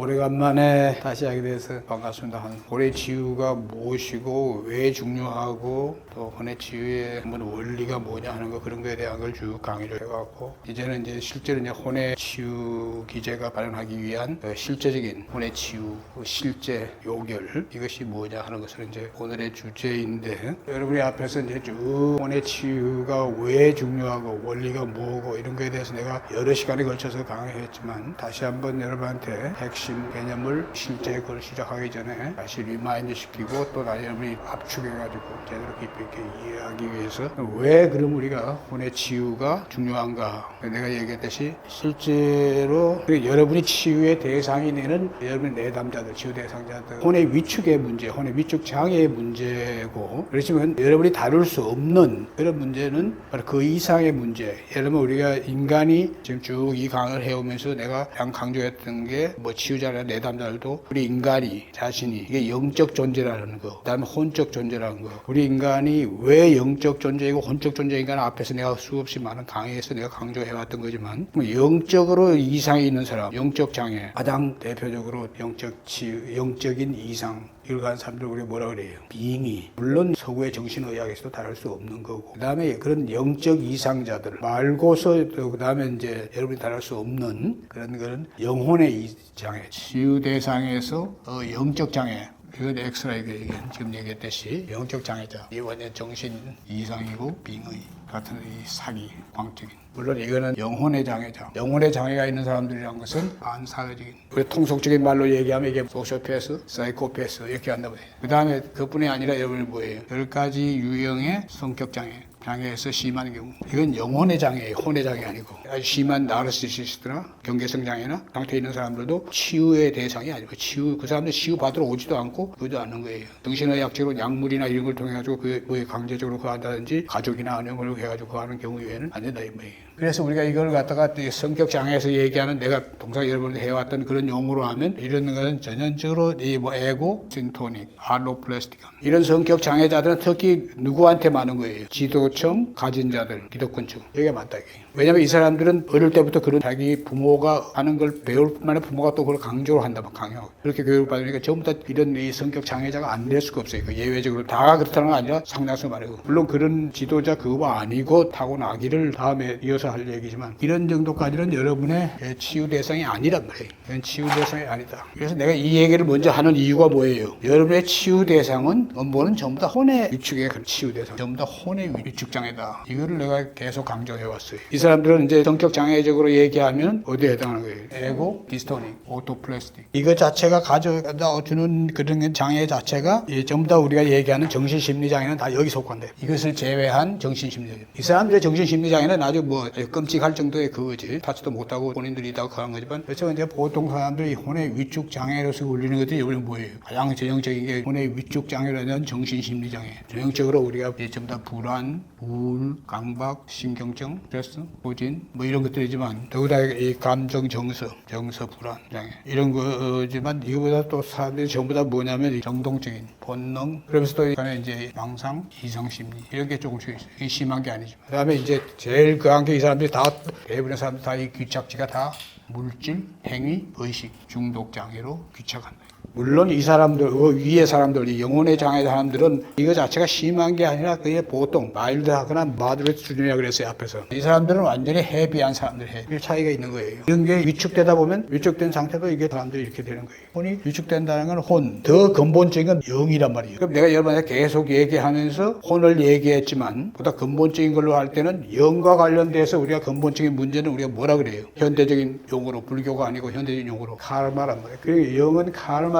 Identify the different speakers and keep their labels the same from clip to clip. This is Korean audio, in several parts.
Speaker 1: 오래간만에 다시 하게 돼서 반갑습니다. 한 혼의 치유가 무엇이고 왜 중요하고 또 치유의 한번 원리가 뭐냐 하는 거 그런 거에 대한 걸 쭉 강의를 해왔고 이제는 이제 실제로 이제 혼의 치유 기제가 발현하기 위한 어, 실제적인 혼의 치유 그 실제 요결 이것이 뭐냐 하는 것을 이제 오늘의 주제인데 여러분이 앞에서 이제 쭉 혼의 치유가 왜 중요하고 원리가 뭐고 이런 거에 대해서 내가 여러 시간에 걸쳐서 강의했지만 다시 한번 여러분한테 핵심 개념을 실제 그걸 시작하기 전에 다시 리마인드 시키고 또 다시 여러분이 압축해가지고 제대로 깊이 있게 이해하기 위해서 왜 그럼 우리가 혼의 치유가 중요한가? 내가 얘기했듯이 실제로 그 여러분이 치유의 대상이 되는 여러분의 내담자들 치유 대상자들 혼의 위축의 문제 혼의 위축 장애의 문제고 그렇지만 여러분이 다룰 수 없는 그런 문제는 바로 그 이상의 문제. 예를 들면 우리가 인간이 지금 쭉 이 강을 해오면서 내가 양 강조했던 게 뭐 치유 자나 내담자들도 우리 인간이 자신이 이게 영적 존재라는 거 그다음에 혼적 존재라는 거. 우리 인간이 왜 영적 존재이고 혼적 존재인가 앞에서 내가 수없이 많은 강의에서 내가 강조해왔던 거지만 뭐 영적으로 이상이 있는 사람 영적 장애 가장 대표적으로 영적 치유 영적인 이상 이걸 가는 사람들 우리가 뭐라 그래요? 빙의. 물론 서구의 정신의학에서도 다룰 수 없는 거고. 그 다음에 그런 영적 이상자들 말고서 또그 다음에 이제 여러분이 다룰 수 없는 그런 그런 영혼의 이 장애. 치유 대상에서 어, 영적 장애. 이건 엑스라 이거 얘기 지금 얘기했듯이 영적 장애자. 이 완전 정신 이상이고 빙의 같은 이 사기 광적인. 물론 이거는 영혼의 장애자. 영혼의 장애가 있는 사람들이란 것은 반사회적인. 우리 통속적인 말로 얘기하면 이게 소시오패스, 사이코패스 이렇게 한다고 해요. 그 다음에 그뿐이 아니라 여러분이 뭐예요? 열 가지 유형의 성격 장애. 장애에서 심한 경우. 이건 영혼의 장애예요 혼의 장애 아니고. 아주 심한 나르시시스트나 경계성 장애나 상태에 있는 사람들도 치유의 대상이 아니고 치유 그 사람들 치유 받으러 오지도 않고 그러지도 않는 거예요. 정신의학적으로 약물이나 이런 걸 통해 가지고 그 뭐에 강제적으로 그 한다든지 가족이나 안영을 해가지고 그 하는 경우 외에는 안 된다 이 말이에요 그래서 우리가 이걸 갖다가 이 성격 장애에서 얘기하는 내가 동사 여러분 해왔던 그런 용어로 하면 이런 것은 전형적으로 이 뭐 에고 싱토닉 알로플라스틱 이런 성격 장애자들은 특히 누구한테 많은 거예요? 지도층 가진 자들 기독권층. 여기가 맞다 이게 왜냐면 이 사람들은 어릴 때부터 그런 자기 부모가 하는 걸 배울 뿐만 아니라 부모가 또 그걸 강조를 한다면 강요하고 그렇게 교육을 받으니까 전부 다 이런 이 성격 장애자가 안 될 수가 없어요. 그 예외적으로 다 그렇다는 건 아니라 상당수 말이고. 물론 그런 지도자 그거 아니고 타고나기를 다음에 이어서 할 얘기지만 이런 정도까지는 여러분의 치유 대상이 아니란 말이에요. 이건 치유 대상이 아니다. 그래서 내가 이 얘기를 먼저 하는 이유가 뭐예요? 여러분의 치유 대상은 원본은 전부 다 혼의 위축의 그 치유 대상. 전부 다 혼의 위축 장애다. 이거를 내가 계속 강조해 왔어요. 이 사람들은 이제 성격 장애적으로 얘기하면 어디에 해당하는 거예요? 에고 디스토닉 오토플라스틱. 이거 자체가 가져다 주는 그런 장애 자체가 이 전부 다 우리가 얘기하는 정신심리 장애는 다 여기 속한대. 이것을 제외한 정신심리 이 사람들의 정신심리 장애는 아주 뭐 끔찍할 정도의 그거지. 타치도 못하고 본인들이 다 그런 거지만 그래서 이제 보통 사람들이 혼의 위축 장애로서 울리는 것들이 여기 뭐예요? 가장 전형적인 게 혼의 위축 장애라는 정신심리 장애. 전형적으로 우리가 전부 다 불안 우울 강박 신경증 스트레스 고진 뭐 이런 것들이지만 더구나 이 감정 정서 정서 불안 장애 이런 거지만 이거보다 또 사람들이 전부 다 뭐냐면 이 정동적인 본능. 그러면서 또 이간에 이제 망상 이상심리. 이런 게 조금씩 있어요. 심한 게 아니지만. 그다음에 이제 제일 그한 게 이 사람들이 다 대부분의 사람들 다 이 귀착지가 다 물질 행위 의식 중독 장애로 귀착한다. 물론 이 사람들, 그 위의 사람들, 이 영혼의 장애 사람들은 이거 자체가 심한 게 아니라 그게 보통 마일드하거나 마드레트 수준이라 그랬어요, 앞에서. 이 사람들은 완전히 헤비한 사람들이에요. 이 차이가 있는 거예요. 이런 게 위축되다 보면 위축된 상태도 이게 사람들이 이렇게 되는 거예요. 혼이 위축된다는 건 혼. 더 근본적인 건 영이란 말이에요. 그럼 내가 여러분한테 계속 얘기하면서 혼을 얘기했지만 보다 근본적인 걸로 할 때는 영과 관련돼서 우리가 근본적인 문제는 우리가 뭐라 그래요? 현대적인 용어로, 불교가 아니고 현대적인 용어로 카르마란 말이에요. 그리고 영은 카르마 카르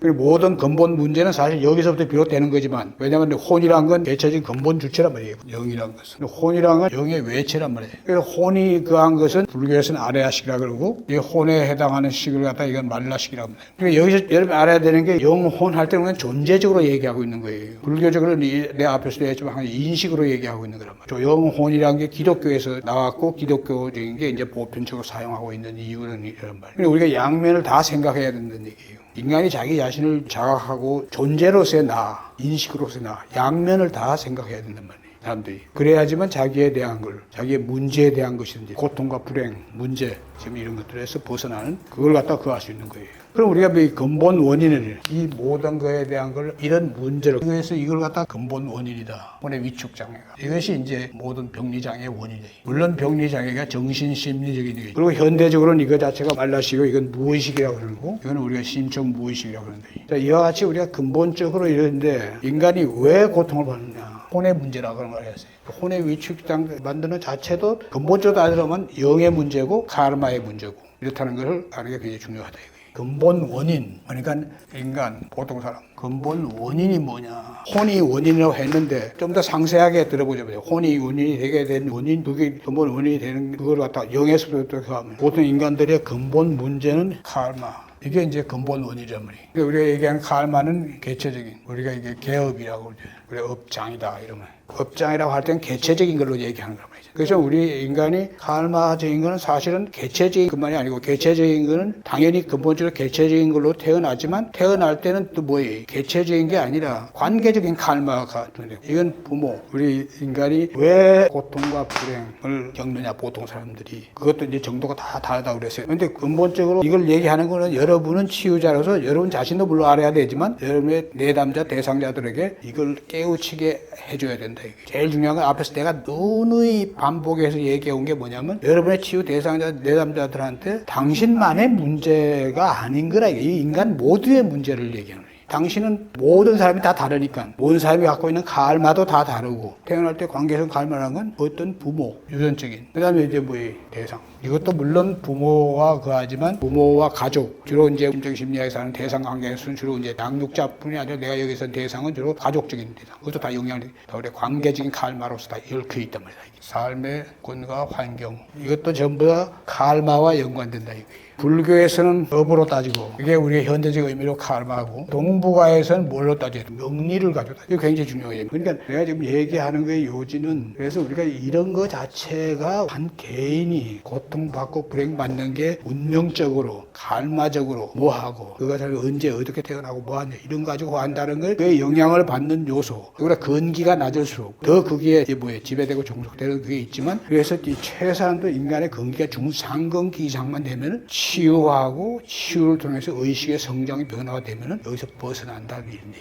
Speaker 1: 그리고 모든 근본 문제는 사실 여기서부터 비롯되는 거지만 왜냐하면 혼이란 건 개체적인 근본 주체란 말이에요. 영이란 것은 혼이란 건 영의 외체란 말이에요. 그래서 혼이 그한 것은 불교에서는 아레아식이라 그러고 이 혼에 해당하는 식을 갖다 이건 말라식이라고 합니다. 그러니까 여기서 여러분 알아야 되는 게 영혼 할 때는 존재적으로 얘기하고 있는 거예요. 불교적으로는 이- 내 앞에서도 했지만 한 인식으로 얘기하고 있는 거란 말이에요. 영혼이란 게 기독교에서 나왔고 기독교적인 게 이제 보편적으로 사용하고 있는 이유는 이런 말이에요. 그러니까 우리가 양면을 다 생각해야 된다는 얘기예요. 인간이 자기 자신을 자각하고 존재로서의 나, 인식으로서의 나, 양면을 다 생각해야 된단 말이에요. 사람들이. 그래야지만 자기에 대한 걸, 자기의 문제에 대한 것이든지 고통과 불행, 문제, 지금 이런 것들에서 벗어나는 그걸 갖다 구할 수 있는 거예요. 그럼 우리가 이 근본 원인을 이 모든 거에 대한 걸 이런 문제를 그래서 이걸 갖다 근본 원인이다. 혼의 위축 장애가 이것이 이제 모든 병리 장애의 원인이에요. 물론 병리 장애가 정신 심리적인 얘기. 그리고 현대적으로는 이거 자체가 말라시고 이건 무의식이라고 그러고 이거는 우리가 심적 무의식이라고 그러는데 자, 이와 같이 우리가 근본적으로 이러는데 인간이 왜 고통을 받느냐? 혼의 문제라고 그런 걸 했어요. 혼의 위축장 만드는 자체도 근본적으로 따지면 영의 문제고 카르마의 문제고 이렇다는 것을 아는 게 굉장히 중요하다. 근본 원인 그러니까 인간 보통 사람 근본 원인이 뭐냐 혼이 원인이라고 했는데 좀 더 상세하게 들어보자면 혼이 원인이 되게 된 원인 그게 근본 원인이 되는 그걸 갖다 영에서부터 하면 보통 인간들의 근본 문제는 카르마 이게 이제 근본 원인이란 말이에요. 그러니까 우리가 얘기하는 카르마는 개체적인 우리가 이게 개업이라고 그러죠. 우리 업장이다 이러면 업장이라고 할 때는 개체적인 걸로 얘기하는 거란. 그래서 우리 인간이 카르마적인 거는 사실은 개체적인 것만이 아니고 개체적인 거는 당연히 근본적으로 개체적인 걸로 태어나지만 태어날 때는 또 뭐예요? 개체적인 게 아니라 관계적인 카르마가 되는 이건 부모 우리 인간이 왜 고통과 불행을 겪느냐 보통 사람들이 그것도 이제 정도가 다 다르다고 그랬어요. 근데 근본적으로 이걸 얘기하는 거는 여러분은 치유자로서 여러분 자신도 물론 알아야 되지만 여러분의 내담자 대상자들에게 이걸 깨우치게 해줘야 된다. 제일 중요한 건 앞에서 내가 누누이 반복해서 얘기해 온 게 뭐냐면 여러분의 치유 대상자 내담자들한테 당신만의 문제가 아닌 거라. 이 인간 모두의 문제를 얘기하는 거예요. 당신은 모든 사람이 다 다르니까 모든 사람이 갖고 있는 갈마도 다 다르고 태어날 때 관계성 갈마라는 건 어떤 부모 유전적인 그다음에 이제 뭐의 대상 이것도 물론 부모와 그하지만 부모와 가족 주로 이제 심적 심리학에서 하는 대상 관계에서는 주로 이제 양육자뿐이 아니라 내가 여기서 대상은 주로 가족적인 대상 그것도 다 영향이 다 우리 관계적인 칼마로서 다 얽혀 있단 이게. 삶의 권과 환경 이것도 전부 다 칼마와 연관된다 이거예요. 불교에서는 법으로 따지고 이게 우리의 현대적 의미로 카르마고 동북아에서는 뭘로 따져요? 명리를 따져. 이거 굉장히 중요해요. 그러니까 내가 지금 얘기하는 거의 요지는 그래서 우리가 이런 거 자체가 한 개인이 고통 받고 불행받는 게 운명적으로 karma적으로 뭐하고 잘 언제 어떻게 태어나고 뭐하냐 이런 거 가지고 한다는 걸 그의 영향을 받는 요소 그보다 근기가 낮을수록 더 그게 뭐예요 지배되고 종속되는 그게 있지만 그래서 이 최소한도 인간의 근기가 중상근기 이상만 되면 치유하고 치유를 통해서 의식의 성장이 변화가 되면 여기서 벗어난다는 이런. 근데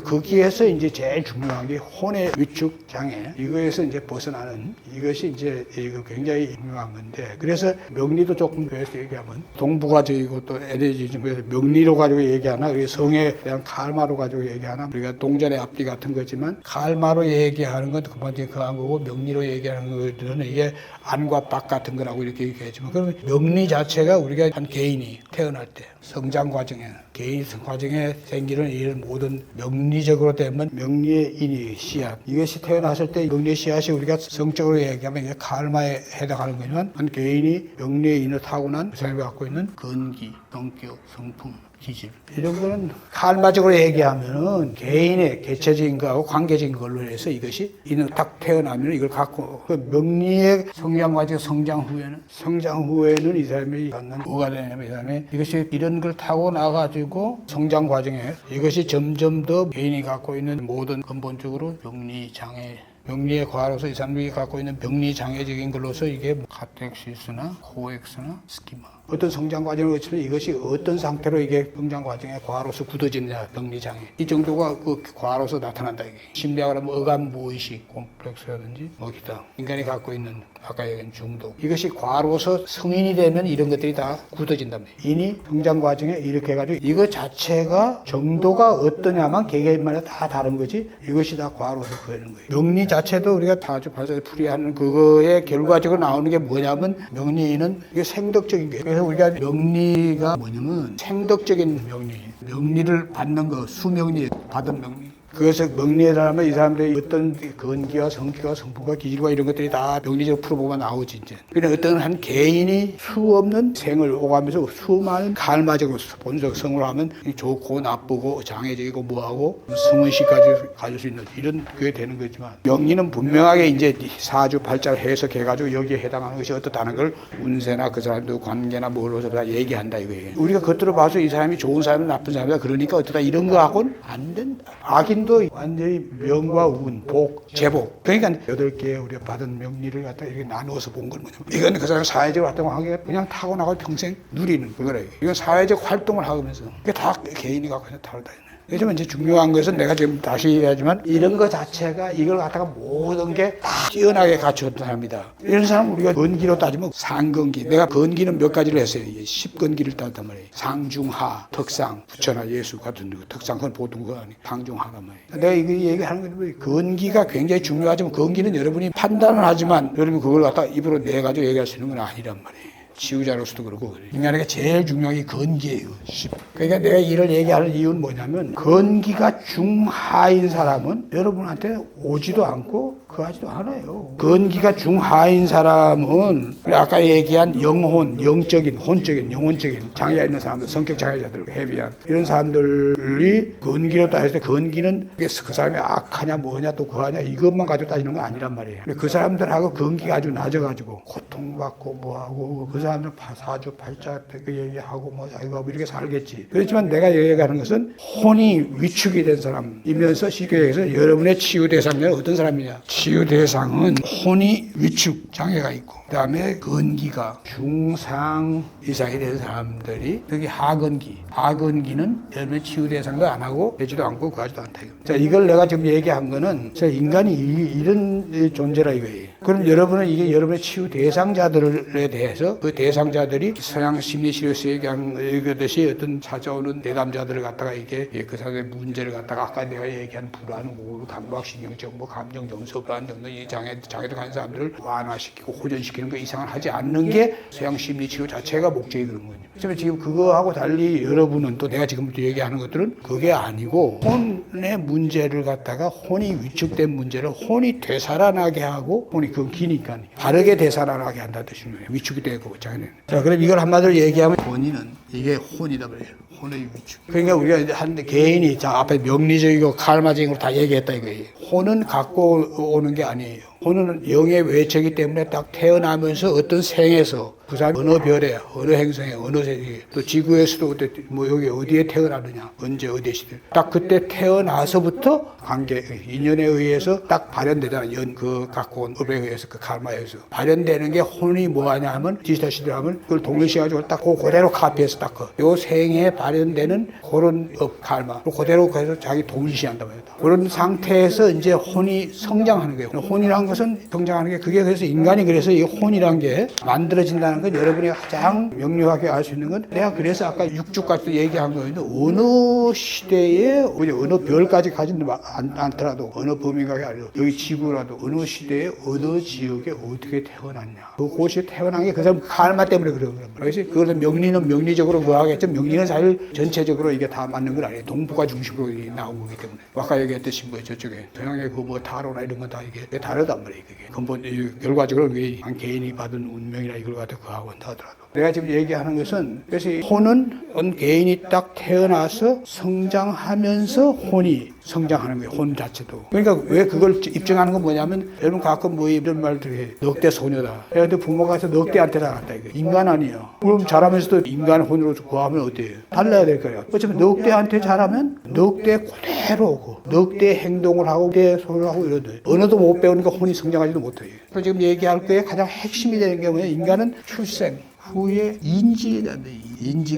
Speaker 1: 거기에서 이제 제일 중요한 게 혼의 위축 장애. 이거에서 이제 벗어나는 이것이 이제 이거 굉장히 중요한 건데 그래서 명리도 조금 그래서 얘기하면 동북아적이고 또 에너지즘 그래서 명리로 가지고 얘기하나 그게 성에 대한 칼마로 가지고 얘기하나 우리가 동전의 앞뒤 같은 거지만 칼마로 얘기하는 건 그만큼 그한 거고 명리로 얘기하는 것들은 이게 안과 밖 같은 거라고 이렇게 얘기하지만 그러면 명리 자체가 우리가 한 개인이 태어날 때 성장 과정에 개인 과정에 생기는 이런 모든 명리 적으로 되면 명리의 인이 씨앗. 이것이 태어났을 때 명리의 씨앗이 우리가 성적으로 얘기하면 이게 칼마에 해당하는 거지만 한 개인이 명리의 인을 타고난 그 사람이 갖고 있는 근기, 성격, 성품 기질. 이런 거는 칼마적으로 얘기하면은 개인의 개체적인 거하고 관계적인 걸로 해서 이것이 이는 딱 태어나면 이걸 갖고 그 명리의 성장 과정 성장 후에는 성장 후에는 이 사람이 갖는 뭐가 되냐면 이 사람이 이것이 이런 걸 타고 나가지고 성장 과정에 이것이 점점 더 개인이 갖고 있는 모든 근본적으로 명리 장애 명리의 과로서 이 사람들이 갖고 있는 병리 장애적인 걸로서 이게 뭐 카텍시스나 코엑스나 스키마 어떤 성장 과정을 거치면 이것이 어떤 상태로 이게 성장 과정의 과로서 굳어지느냐 병리 장애. 이 정도가 그 과로서 나타난다 이게. 심리학으로 하면 어감 무의식 콤플렉스라든지 뭐 기타. 인간이 갖고 있는 아까 얘기한 중독. 이것이 과로서 성인이 되면 이런 것들이 다 말이에요. 인이 성장 과정에 이렇게 해가지고 이거 자체가 정도가 어떠냐만 개개인마다 다 다른 거지 이것이 다 과로서 그러는 거예요. 명리 자체도 우리가 다 아주 발사 풀이하는 그거의 결과적으로 나오는 게 뭐냐면 명리는 이게 생덕적인 게 그래서 우리가 명리가 뭐냐면 생덕적인 명리 명리를 받는 거 수명리 받은 명리 그래서 명리라면 이 사람들이 어떤 근기와 성기와 성품과 기질과 이런 것들이 다 명리적으로 풀어보면 나오지 이제. 그냥 어떤 한 개인이 수 없는 생을 오가면서 수많은 갈마적으로 본적 성을 하면 이 좋고 나쁘고 장애적이고 뭐하고 성의식까지 가질 수 있는 이런 그게 되는 거지만 명리는 분명하게 이제 사주 팔자를 해석해가지고 여기에 해당하는 것이 어떻다는 걸 운세나 그 사람들 관계나 뭘로서 다 얘기한다 이거예요. 우리가 겉으로 봐서 이 사람이 좋은 사람이 나쁜 사람이다 그러니까 어쩌다 이런 거 하고는 안 된다. 악인 혼도 완전히 명과 운, 복, 제복. 그러니까 여덟 개 우리가 받은 명리를 갖다 이렇게 나누어서 본 건 뭐냐면 이건 그 사람 사회적 활동을 하기가 그냥 타고나고 평생 누리는 그거래. 이건 사회적 활동을 하면서 이게 다 개인이 갖고 있는 다르다. 요즘은 이제 중요한 것은 내가 지금 다시 얘기하지만 이런 거 자체가 이걸 갖다가 모든 게 다 뛰어나게 갖추었던 사람이다. 이런 사람 우리가 건기로 따지면 상건기. 내가 건기는 몇 가지를 했어요. 이게 10건기를 따단 말이에요. 상중하, 덕상, 부처나 예수 같은 거. 덕상 그건 보통 그거 아니에요. 상중하란 말이에요. 내가 이거 얘기하는 건? 건기가 굉장히 중요하지만 건기는 여러분이 판단을 하지만 여러분 그걸 갖다 입으로 내가지고 얘기할 수 있는 건 아니란 말이에요. 지우자로서도 그렇고 인간에게 제일 중요한 게 건기예요. 십. 그러니까 내가 이를 얘기하는 이유는 뭐냐면 건기가 중하인 사람은 여러분한테 오지도 않고 그하지도 않아요. 건기가 중하인 사람은 아까 얘기한 영혼, 영적인, 혼적인, 영혼적인 장애가 있는 사람들, 성격 장애자들, 해비한 이런 사람들이 건기로 따졌을 때 건기는 그 사람이 악하냐 뭐냐 또 그하냐 이것만 가지고 따지는 건 아니란 말이에요. 그 사람들하고 건기가 아주 낮아가지고 고통받고 뭐하고 그 사람들 파- 사주 팔자 그 얘기하고 뭐 자기가 뭐 이렇게 살겠지. 그렇지만 내가 얘기하는 것은 혼이 위축이 된 사람이면서 쉽게 얘기해서 여러분의 치유 대상은 어떤 사람이냐? 치유 대상은 혼이 위축 장애가 있고 그다음에 건기가 중상 이상이 된 사람들이 여기 하건기 하건기는 여러분의 치유 대상도 안 하고 되지도 않고 구하지도 않다. 자 이걸 내가 지금 얘기한 거는 자 인간이 이- 이런 존재라 이거예요. 그럼 여러분은 이게 여러분의 치유 대상자들에 대해서 그 대상자들이 서양 심리실에서 얘기한 듯이 어떤 찾아오는 내담자들을 갖다가 이게 예, 그 사람의 문제를 갖다가 아까 내가 얘기한 불안, 우울, 감각신경증, 뭐 감정 정서, 불안 정도 이 장애 장애도 가진 사람들을 완화시키고 호전시키는 거 이상을 하지 않는 게 서양 심리 치료 자체가 목적이 그런 거죠. 그렇지만 지금 그거하고 달리 여러분은 또 내가 지금부터 얘기하는 것들은 그게 아니고 혼의 문제를 갖다가 혼이 위축된 문제를 혼이 되살아나게 하고 혼이 그건 기니까 바르게 되살아나게 한다는 뜻이에요. 위축이 되고 장애는. 자, 그럼 이걸 한마디로 얘기하면 본인은 이게 혼이다 말이에요. 혼의 위축. 그러니까 우리가 이제 한 개인이 자 앞에 명리적이고 칼마적으로 다 얘기했다 이거예요. 혼은 갖고 오는 게 아니에요. 혼은 영의 외척이기 때문에 딱 태어나면서 어떤 생에서 그 사람이 어느 별에 어느 행성에 어느 세계에 또 지구에서도 그때 뭐 여기 어디에 태어나느냐 언제 어디에 시대 딱 그때 태어나서부터 관계 인연에 의해서 딱 발현되잖아 연 그 갖고 온 업에 의해서 그 의해서 발현되는 게 혼이 뭐하냐 하면 디지털 시대 하면 그걸 동일시 가지고 딱그 그대로 카피해서 딱요 생에 발현되는 그런 업 칼마. 그대로 그래서 자기 동일시한단 말이야. 그런 상태에서 이제 혼이 성장하는 거예요. 혼이란 것은 성장하는 게 그게 그래서 인간이 그래서 이 혼이란 게 만들어진다는 건 여러분이 가장 명료하게 알 수 있는 건 내가 그래서 아까 육축까지도 얘기한 거였는데 어느 시대에 어느 별까지 가진 않, 않더라도 어느 범위가 아니라 여기 지구라도 어느 시대에 어느 지역에 어떻게 태어났냐. 그 곳이 태어난 게 그 사람 칼마 때문에 그런 거예요. 그래서 그것은 명리는 명리적으로 그하겠죠? 명리는 사실 전체적으로 이게 다 맞는 건 아니에요. 동북아 중심으로 거기 때문에. 아까 얘기했듯이 뭐 저쪽에 동양의 그뭐 타로나 이런 건 다 이게 다르단 말이에요 그게. 근본 이 결과적으로 한 개인이 받은 운명이나 이걸 갖다 그하고 한다 하더라도 내가 지금 얘기하는 것은 그래서 이 혼은 개인이 딱 태어나서 성장하면서 혼이 성장하는 거예요. 혼 자체도. 그러니까 왜 그걸 입증하는 건 뭐냐면 여러분 가끔 뭐 이런 말들 해. 넉대 소녀다. 그런데 부모가 해서 넉대한테 나갔다 이거. 인간 아니에요. 그럼 자라면서도 인간 혼으로 구하면 어때요? 달라야 될 거예요. 어차피 넉대한테 자라면 넉대 그대로 오고 넉대 행동을 하고 넉대 소리를 하고 이러대. 언어도 못 배우니까 혼이 성장하지도 못해요. 그래서 지금 얘기할 거에 가장 핵심이 되는 게 뭐냐? 인간은 출생, 후에 인지에 대한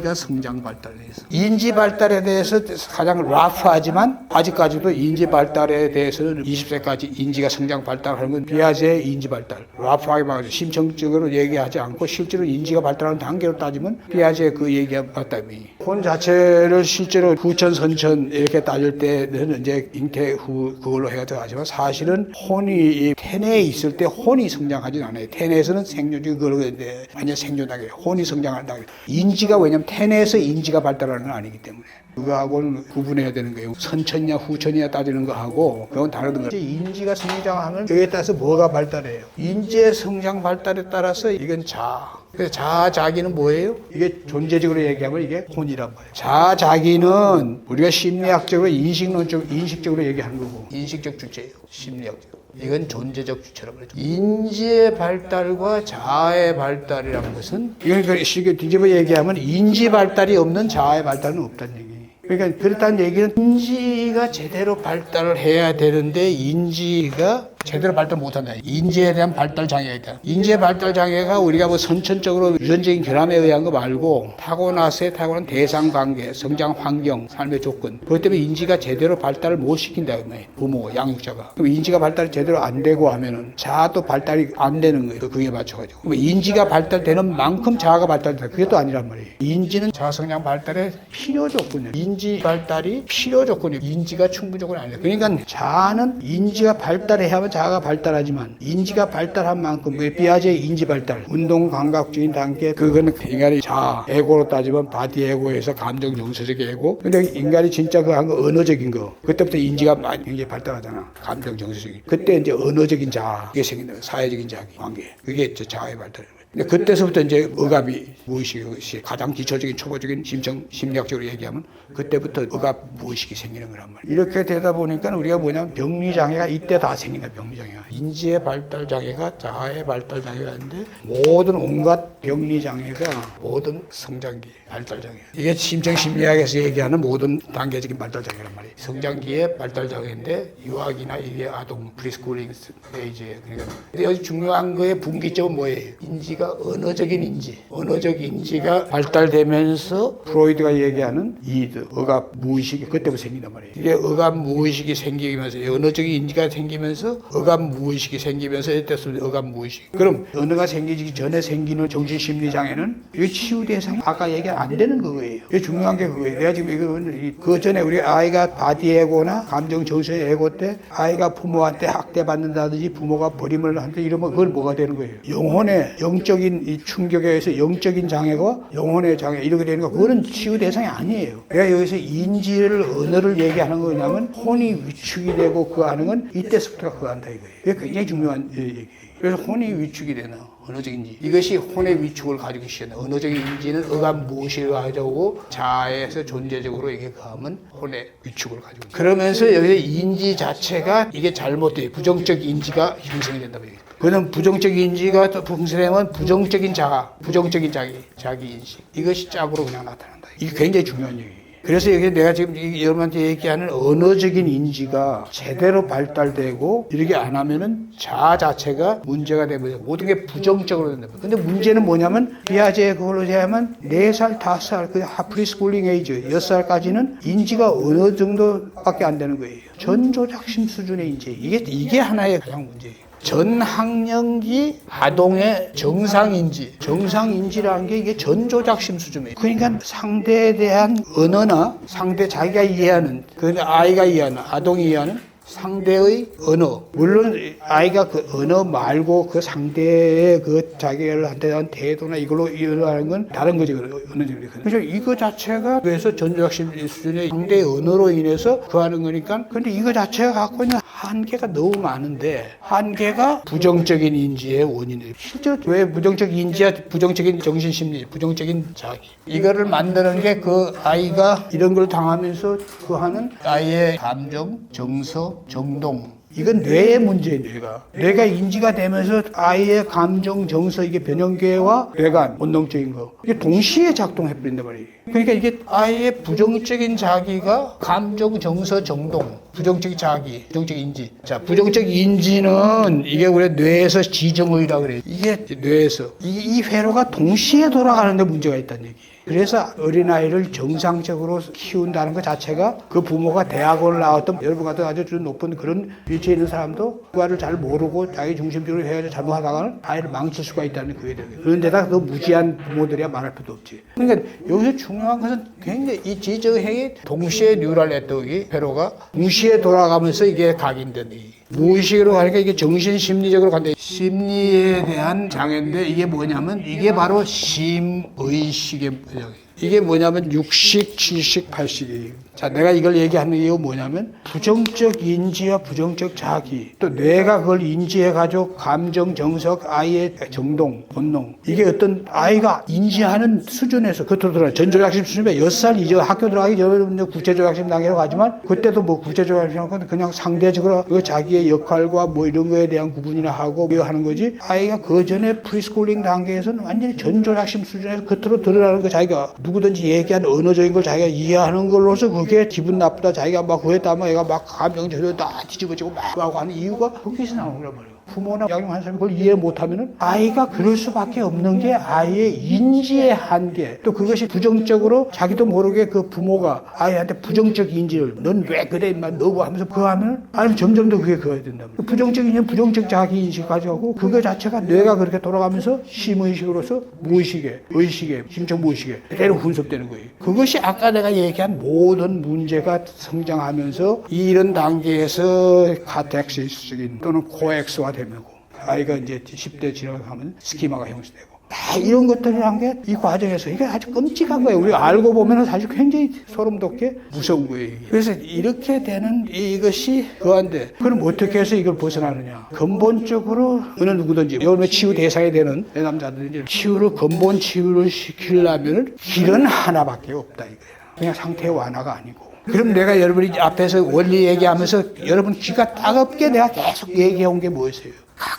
Speaker 1: 가 성장 발달에 대해서. 인지 발달에 대해서 가장 라프하지만 아직까지도 인지 발달에 대해서는 20세까지 인지가 성장 발달하는 건 비아제의 인지 발달. 라프하게 말하죠 심층적으로 얘기하지 않고 실제로 인지가 발달하는 단계로 따지면 비아제의 그 얘기가 맞다미 혼 자체를 실제로 후천 선천 이렇게 따질 때는 이제 잉태 후 그걸로 해가지고 하지만 사실은 혼이 이 태내에 있을 때 혼이 성장하진 않아요. 태내에서는 생존이 그걸로 이제 완전 생존하게 혼이 성장한다. 인지가 왜냐면 태내에서 인지가 발달하는 건 아니기 때문에 그거하고는 구분해야 되는 거예요. 선천이냐 후천이냐 따지는 거하고 그건 다른 거예요. 인지가 성장하면 그에 따라서 뭐가 발달해요? 인지의 성장 발달에 따라서 이건 자. 그래서 자, 자기는 뭐예요? 이게 존재적으로 얘기하면 이게 혼이란 말이에요. 자, 자기는 우리가 심리학적으로 인식론적, 인식적으로 얘기하는 거고 인식적 주체예요. 심리학적. 이건 존재적 주체라고 그러죠. 인지의 발달과 자아의 발달이라는 것은 이건 그 쉽게 뒤집어 얘기하면 인지 발달이 없는 자아의 발달은 없다는 얘기예요. 그러니까 그렇다는 얘기는 인지가 제대로 발달을 해야 되는데 인지가 제대로 발달 못한다. 인지에 대한 발달 장애가 있다. 인지의 발달 장애가 우리가 뭐 선천적으로 유전적인 결함에 의한 거 말고 타고나서의 타고난 대상 관계, 성장 환경, 삶의 조건. 그것 때문에 인지가 제대로 발달을 못 시킨다. 그 말이에요. 부모, 양육자가. 그럼 인지가 발달이 제대로 안 되고 하면은 자아도 발달이 안 되는 거예요. 그게 맞춰가지고. 그럼 인지가 발달되는 만큼 자아가 발달된다. 그게 또 아니란 말이에요. 인지는 자아 성장 발달의 필요 조건이에요. 인지 발달이 필요 조건이에요. 인지가 충분 조건이 아니에요. 그러니까 자아는 인지가 발달해야만 자아가 발달하지만 인지가 발달한 만큼 왜 비아제의 인지 발달, 운동 감각적인 단계 그거는 인간이 자아, 에고로 따지면 바디 에고에서 감정 정서적 에고. 근데 인간이 진짜 그 한 거 언어적인 거 그때부터 인지가 많이 굉장히 발달하잖아. 감정 정서적인. 그때 이제 언어적인 자아 이게 생긴다. 사회적인 자기 관계 그게 이제 자아의 발달. 근데 그때서부터 이제 억압이 무의식이 가장 기초적인 초보적인 심정 심리학적으로 얘기하면 그때부터 억압 무의식이 생기는 거란 말이에요. 이렇게 되다 보니까 우리가 뭐냐면 병리 장애가 이때 다 생긴 거야. 병리 장애가 인지의 발달 장애가 자아의 발달 장애가 있는데 모든 온갖 병리 장애가 모든 성장기 발달 장애. 이게 심정 심리학에서 얘기하는 모든 단계적인 발달 장애란 말이에요. 성장기의 발달 장애인데 유아기나 이게 아동 프리스쿨링 스테이지에 그러니까 여기 중요한 거의 분기점은 뭐예요? 인지가 언어적인 인지, 언어적 인지가 발달되면서 프로이드가 얘기하는 이드, 억압 무의식이 그때부터 생긴단 말이에요. 이게 억압 무의식이 생기면서 언어적인 인지가 생기면서 억압 무의식이 생기면서 이때부터 억압 무의식. 그럼 언어가 생기기 전에 생기는 정신 심리 장애는 이 치유 대상 아까 얘기 안 되는 그거예요. 이게 중요한 게 그거예요. 내가 지금 이거 그 전에 우리 아이가 바디 에고나 감정 정서의 에고 때 아이가 부모한테 학대받는다든지 부모가 버림을 한다 이러면 그걸 뭐가 되는 거예요. 영혼의 영적 인 이 충격에 의해서 영적인 장애가 영혼의 장애 이렇게 되는 거 그거는 치유 대상이 아니에요. 내가 여기서 인지를 언어를 얘기하는 거냐면 혼이 위축이 되고 그거 하는 건 이때서부터 그거 한다 이거예요. 굉장히 중요한 얘기예요. 그래서 혼이 위축이 되나 언어적인지 이것이 혼의 위축을 가지고 시작한다. 언어적인 인지는 억압 무엇을 가져오고 자아에서 존재적으로 이게 가면 혼의 위축을 가지고. 그러면서 여기 인지 자체가 이게 잘못돼 부정적 인지가 형성이 된다 말이에요. 그는 부정적 인지가 또 풍수되면 부정적인 자아, 부정적인 자기, 자기 인식 이것이 짝으로 그냥 나타난다. 이게 굉장히 중요한 얘기예요. 그래서 여기 내가 지금 이- 여러분한테 얘기하는 언어적인 인지가 제대로 발달되고 이렇게 안 하면은 자아 자체가 문제가 되면 모든 게 부정적으로 된다. 근데 문제는 뭐냐면 비아제 그걸로 하면 4살, 5살, 그 하프리스쿨링 에이즈 6살까지는 인지가 어느 정도밖에 안 되는 거예요. 전조작심 수준의 인지. 이게 이게 하나의 가장 문제예요. 전 학년기 아동의 정상인지, 정상인지라는 게 이게 전조작심 수준이에요. 그러니까 상대에 대한 언어나 상대 자기가 이해하는, 그 아이가 이해하는, 아동이 이해하는 상대의 언어. 물론 아이가 그 언어 말고 그 상대의 그 자기한테 대한 태도나 이걸로 이해하는 건 다른 거지. 어느 정도. 그래서 이거 자체가 그래서 전조작심 수준의 상대의 언어로 인해서 그 하는 거니까 근데 이거 자체가 갖고 있는 한계가 너무 많은데 한계가 부정적인 인지의 원인이에요. 실제 왜 부정적 인지야 부정적인 정신심리, 부정적인 자기 이거를 만드는 게 그 아이가 이런 걸 당하면서 그 하는 아이의 감정, 정서, 정동 이건 뇌의 문제예요, 뇌가. 뇌가 인지가 되면서 아이의 감정, 정서, 이게 변형계와 뇌가 본능적인 거. 이게 동시에 작동해버린단 말이에요. 그러니까 이게 아이의 부정적인 자기가 감정, 정서, 정동. 부정적 자기, 부정적 인지. 자, 부정적 인지는 이게 우리 뇌에서 지정의라 그래요. 이게 뇌에서. 이, 이 회로가 동시에 돌아가는데 문제가 있다는 얘기예요. 그래서 어린아이를 정상적으로 키운다는 것 자체가 그 부모가 대학원을 나왔던 여러분 같은 아주 높은 그런 위치에 있는 사람도 그거를 잘 모르고 자기 중심적으로 해가지고 잘못하다가는 아이를 망칠 수가 있다는 그게 거예요. 그런데다가 더 무지한 부모들이야 말할 필요 없지. 그러니까 여기서 중요한 것은 굉장히 이 지정행이 동시에 뉴럴 네트워크 회로가 동시에 돌아가면서 이게 각인된 이 무의식으로 가니까 이게 정신 심리적으로 간다. 심리에 대한 장애인데 이게 뭐냐면 이게 바로 심의식의 문제예요. 이게 뭐냐면 육식, 칠식, 팔식이에요. 자, 내가 이걸 얘기하는 이유가 뭐냐면 부정적 인지와 부정적 자기. 또 뇌가 그걸 인지해가지고 감정, 정석, 아이의 정동, 본능. 이게 어떤 아이가 인지하는 수준에서 그것도 들어 전조작심 수준에 6살 이제 학교 들어가기 전에 구체조작심 단계로 가지만 그때도 뭐 구체조작심은 그냥 상대적으로 그 자기의 역할과 뭐 이런 거에 대한 구분이나 하고 뭐 하는 거지 아이가 그 전에 프리스쿨링 단계에서는 완전히 전조작심 수준에서 겉으로 드러나는 거 자기가 누구든지 얘기한 언어적인 걸 자기가 이해하는 걸로서 그게 기분 나쁘다 자기가 막 그랬다면 얘가 막 감정 저려 다 뒤집어지고 막 하고 하는 이유가 거기서 나오는 거란 말이에요. 부모나 양육하는 사람이 그걸 이해 못하면은 아이가 그럴 수밖에 없는 게 아이의 인지의 한계. 또 그것이 부정적으로 자기도 모르게 그 부모가 아이한테 부정적 인지를 넌 왜 그래 임마 너고 하면서 그거 하면 아니면 점점 더 그게 그어야 된다 그 부정적 인지는 부정적 자기 인식 가져가고 그거 자체가 뇌가 그렇게 돌아가면서 심의식으로서 무의식에 의식에 심적 무의식에 그대로 분석되는 거예요. 그것이 아까 내가 얘기한 모든 문제가 성장하면서 이런 단계에서 카텍시스적인 또는 코엑스화 되고 아이가 이제 10대 지나가면 스키마가 형성되고 다 이런 것들이란 게이 과정에서 이게 아주 끔찍한 거예요. 우리가 알고 보면 사실 굉장히 소름 돋게 무서운 거예요. 이게. 그래서 이렇게 되는 이것이 그한데 그럼 어떻게 해서 이걸 벗어나느냐? 근본적으로 어느 누구든지 여름에 치유 대상이 되는 내 남자들이 치유를 근본 치유를 시키려면 길은 하나밖에 없다 이거예요. 그냥 상태 완화가 아니고. 그럼 내가 여러분이 앞에서 원리 얘기하면서 여러분 귀가 따갑게 내가 계속 얘기해온 게 뭐였어요?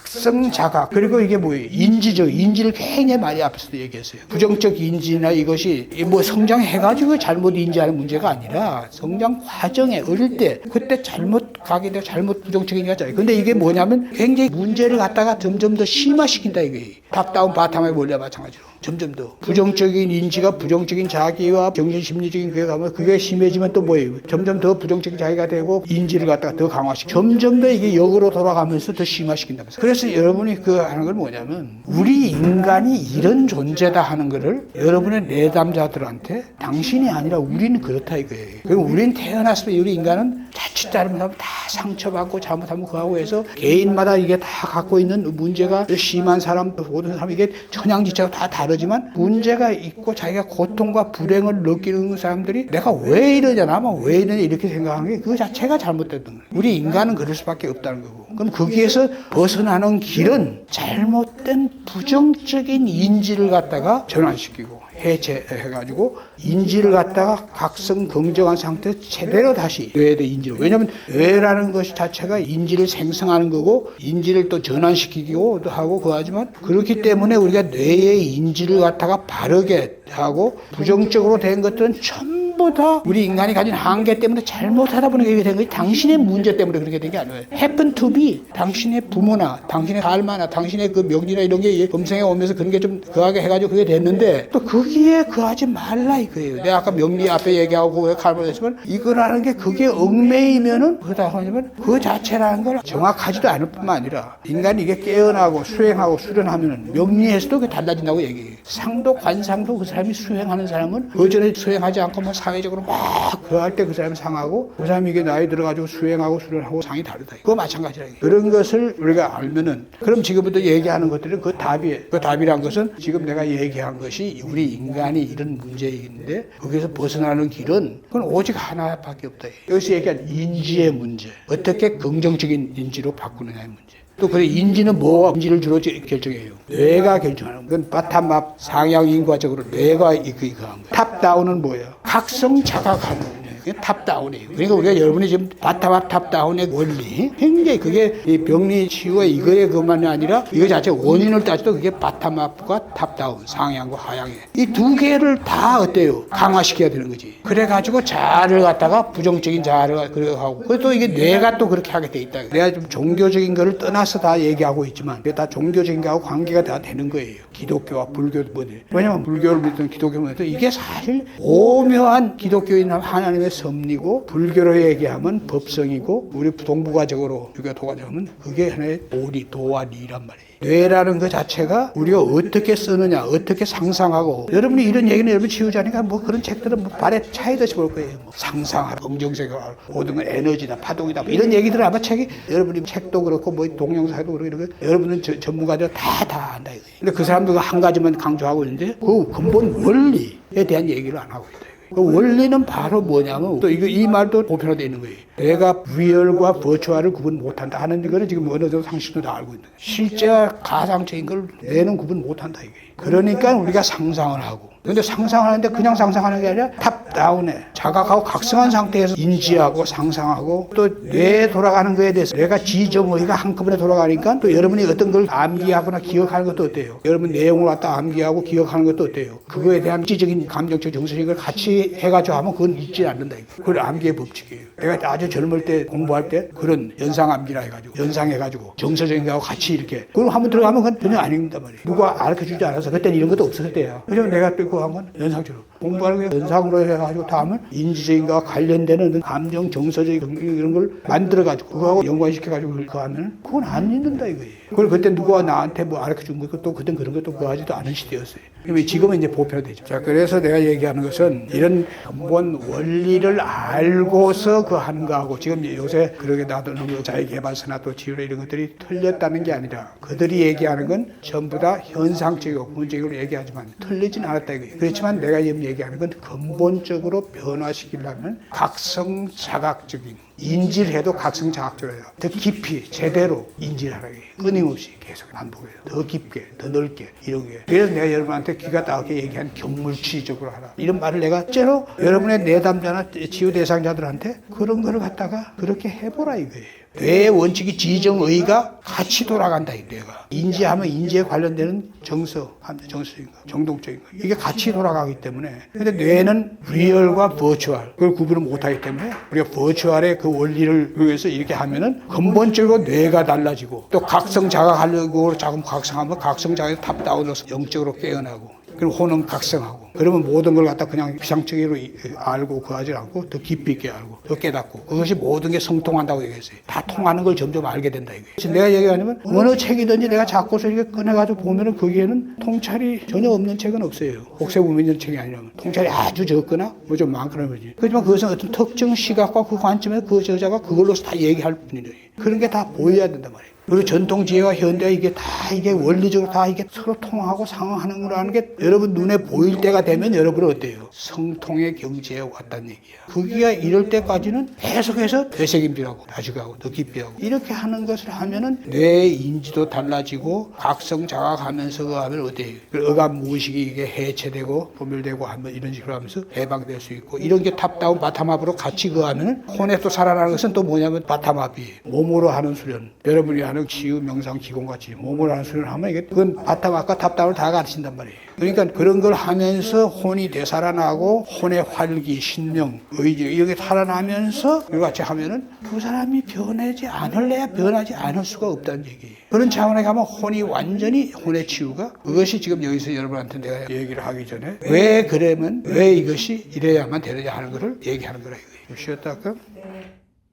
Speaker 1: 각성 자각 그리고 이게 뭐예요? 인지적 인지를 굉장히 많이 앞에서도 얘기했어요. 부정적 인지나 이것이 뭐 성장해가지고 잘못 인지하는 문제가 아니라 성장 과정에 어릴 때 그때 잘못 가게 되고 잘못 부정적인 게 있잖아요. 근데 이게 뭐냐면 굉장히 문제를 갖다가 점점 더 심화시킨다 이거예요. 탑다운 바탕의 원리와 마찬가지로 점점 더 부정적인 인지가 부정적인 자기와 정신심리적인 그게 가면 그게 심해지면 또 뭐예요? 점점 더 부정적인 자기가 되고 인지를 갖다가 더 강화시키고 점점 더 이게 역으로 돌아가면서 더 심화시킨다면서 그래서 여러분이 그 하는 걸 뭐냐면 우리 인간이 이런 존재다 하는 거를 여러분의 내담자들한테 당신이 아니라 우리는 그렇다 이거예요. 그럼 우리는 태어났을 때 우리 인간은 자칫 잘못하면 다 상처받고 잘못하면 그하고 해서 개인마다 이게 다 갖고 있는 문제가 심한 사람 모든 사람 이게 천양지차가 다 다르지만 문제가 있고 자기가 고통과 불행을 느끼는 사람들이 내가 왜 이러냐 나만 왜 이러냐 이렇게 생각하는 게 그 자체가 잘못됐던 거예요. 우리 인간은 그럴 수밖에 없다는 거고 그럼 거기에서 벗어나는 길은 잘못된 부정적인 인지를 갖다가 전환시키고 해체해가지고 인지를 갖다가 각성 긍정한 상태 제대로 다시 뇌에 인지를. 왜냐하면 뇌라는 것이 자체가 인지를 생성하는 거고 인지를 또 전환시키기도 하고 그하지만 그렇기 때문에 우리가 뇌의 인지를 갖다가 바르게 하고 부정적으로 된 것들은 전부 다 우리 인간이 가진 한계 때문에 잘못하다 보니 그렇게 된 거지 당신의 문제 때문에 그렇게 된 게 아니에요. to be 당신의 부모나 당신의 삶이나 당신의 그 명리나 이런 게 검생해 오면서 그런 게 좀 그하게 해가지고 그게 됐는데 또 거기에 그하지 말라 이거예요. 내가 아까 명리 앞에 얘기하고 했지만 이거라는 게 그게 얽매이면은 그다 하냐면 그 자체라는 걸 정확하지도 않을 뿐만 아니라 인간이 이게 깨어나고 수행하고 수련하면은 명리에서도 그게 달라진다고 얘기해요. 상도 관상도 그 사람이 수행하는 사람은 그 전에 수행하지 않고 뭐 사회적으로 막 그할 때 그 사람이 상하고 그 사람이 이게 나이 들어가지고 수행하고 수련하고 상이 다르다. 그거 마찬가지라. 그런 것을 우리가 알면은 그럼 지금부터 얘기하는 것들은 그 답이 그 답이란 것은 지금 내가 얘기한 것이 우리 인간이 이런 문제인데 거기서 벗어나는 길은 그건 오직 하나밖에 없다. 여기서 얘기한 인지의 문제. 어떻게 긍정적인 인지로 바꾸느냐의 문제. 또 그래 인지는 뭐가 인지를 주로 결정해요. 뇌가 결정하는 건 바텀업 상향 인과적으로 뇌가 이거 이거 한 거. 탑다운은 뭐예요? 각성 자각하는 거예요. 탑다운이에요. 그러니까 우리가 여러분이 지금 바텀업 탑다운의 원리 굉장히 그게 이 병리 치유가 이거에 그만이 아니라 이거 자체 원인을 따져도 그게 바텀업과 탑다운 상향과 하향에 이 두 개를 다 어때요? 강화시켜야 되는 거지. 그래가지고 자아를 갖다가 부정적인 자아를 그래 하고 그또 이게 뇌가 또 그렇게 하게 돼 있다. 내가 좀 종교적인 거를 떠나서 다 얘기하고 있지만 그게 다 종교적인 거하고 관계가 다 되는 거예요. 기독교와 불교 뭐든 왜냐면 불교를 믿든 기독교를 믿든 이게 사실 오묘한 기독교인 하나님의 섭리고 불교로 얘기하면 법성이고 우리 동부가적으로 유교 도가적으면 그게 하나의 도리 도와 리란 말이에요. 뇌라는 것 자체가 우리가 어떻게 쓰느냐, 어떻게 상상하고 여러분이 이런 얘기는 여러분 치우자니까 뭐 그런 책들은 뭐 발에 차이듯이 볼 거예요. 뭐 상상하고 긍정적으로 모든 건 에너지다, 파동이다 뭐 이런 얘기들은 아마 책이 여러분이 책도 그렇고 뭐 동영상도 그렇고 이런 거 여러분은 저- 전문가들 다다 안다 이거예요. 근데 그 사람들과 한 가지만 강조하고 있는데 그 근본 원리에 대한 얘기를 안 하고 있다. 그 원리는 바로 뭐냐면 또 이거 이 말도 보편화되어 있는 거예요. 내가 리얼과 버추얼을 구분 못한다 하는 거는 지금 어느 정도 상식도 다 알고 있는 거예요. 실제와 가상적인 걸 내는 구분 못한다 이게. 그러니까 우리가 상상을 하고 근데 상상하는데 그냥 상상하는 게 아니라 탑다운에 자각하고 각성한 상태에서 인지하고 상상하고 또 뇌에 돌아가는 거에 대해서 뇌가 지점의가 한꺼번에 돌아가니까 또 여러분이 어떤 걸 암기하거나 기억하는 것도 어때요? 여러분 내용을 갖다 암기하고 기억하는 것도 어때요? 그거에 대한 지적인 감정적 정서적인 걸 같이 해가지고 하면 그건 잊지 않는다. 그건 암기의 법칙이에요. 내가 아주 젊을 때 공부할 때 그런 연상 암기라 해가지고 연상해가지고 정서적인 거하고 같이 이렇게 그걸 한번 들어가면 그건 전혀 아닙니다 말이에요. 누가 가르쳐 주지 않아서 그때는 이런 것도 없었을 때야. 그래서 내가 또 하면 연상처럼 공부하는 게 연상으로 해가지고 다음은 인지적인 거와 관련되는 감정 정서적인 이런 걸 만들어가지고 그거하고 연관시켜가지고 그거 하면 그건 안 잊는다 이거예요. 그걸 그때 누가 나한테 뭐 가르쳐 준 것도 그땐 그런 것도 구하지도 않은 시대였어요. 그러면 지금은 이제 보편화되죠. 자, 그래서 내가 얘기하는 것은 이런 근본 원리를 알고서 그 하는 거하고 지금 요새 그렇게 놔두는 거 자기개발서나 또 지원 이런 것들이 틀렸다는 게 아니라 그들이 얘기하는 건 전부 다 현상적이고 부분적으로 얘기하지만 틀리진 않았다 이거예요. 그렇지만 내가 지금 얘기하는 건 근본적으로 변화시키려면 각성 자각적인 인지를 해도 각성 자각적으로 해요. 더 깊이 제대로 인지를 하라고. 끊임없이 계속 반복해요. 더 깊게, 더 넓게 이런 게. 그래서 내가 여러분한테 귀가 닿게 얘기한 경물치적으로 하라. 이런 말을 내가 째로 여러분의 내담자나 치유 대상자들한테 그런 거를 갖다가 그렇게 해보라 이거예요. 뇌의 원칙이 지정의가 같이 돌아간다 이 뇌가. 인지하면 인지에 관련되는 정서, 정서인 거, 정동적인 거. 이게 같이 돌아가기 때문에. 근데 뇌는 리얼과 버추얼 그걸 구분을 못하기 때문에 우리가 버추얼의 그 원리를 위해서 이렇게 하면은 근본적으로 뇌가 달라지고 또 각성 자각하려고 자꾸 각성하면 각성 자각에서 탑다운해서 영적으로 깨어나고 그리고 혼은 각성하고 그러면 모든 걸 갖다 그냥 비상적으로 이- 알고 구하지 않고 더 깊이 있게 알고 더 깨닫고 그것이 모든 게 성통한다고 얘기했어요. 다 통하는 걸 점점 알게 된다 이거예요. 내가 얘기하냐면 어느 책이든지 내가 자꾸서 이렇게 꺼내가지고 보면은 거기에는 통찰이 전혀 없는 책은 없어요. 옥세부면 있는 책이 아니라면 통찰이 아주 적거나 뭐 좀 많거나 그러지. 그렇지만 그것은 어떤 특정 시각과 그 관점에서 그 저자가 그걸로 다 얘기할 뿐이에요. 그런 게 다 보여야 된단 말이에요. 그리고 전통 지혜와 현대 이게 다 이게 원리적으로 다 이게 서로 통하고 상응하는 거라는 게 여러분 눈에 보일 때가 되면 여러분은 어때요? 성통의 경지에 왔다는 얘기야. 그기가 이럴 때까지는 계속해서 되새김질하고 다시 가고 더 깊이 하고 이렇게 하는 것을 하면은 뇌의 인지도 달라지고 각성 자각하면서 그 하면 어때요? 그 어감 무의식이 이게 해체되고 소멸되고 하면 이런 식으로 하면서 해방될 수 있고 이런 게 탑다운 바텀업으로 같이 그 하면은 혼에 또 살아나는 것은 또 뭐냐면 바텀업이 몸으로 하는 수련 여러분이 하는 치유 명상 기공같이 몸으로 하는 수련을 하면 이게 그건 바텀업과 탑다운을 다 가르친단 말이에요 그러니까 그런 걸 하면서 혼이 되살아나고 혼의 활기 신명 의지 이렇게 살아나면서 이거 같이 하면은 그 사람이 변하지 않을래야 변하지 않을 수가 없다는 얘기예요 그런 차원에 가면 혼이 완전히 혼의 치유가 그것이 지금 여기서 여러분한테 내가 얘기를 하기 전에 왜 그러면 왜 이것이 이래야만 되느냐 하는 것을 얘기하는 거라 이거예요. 쉬었다 할까?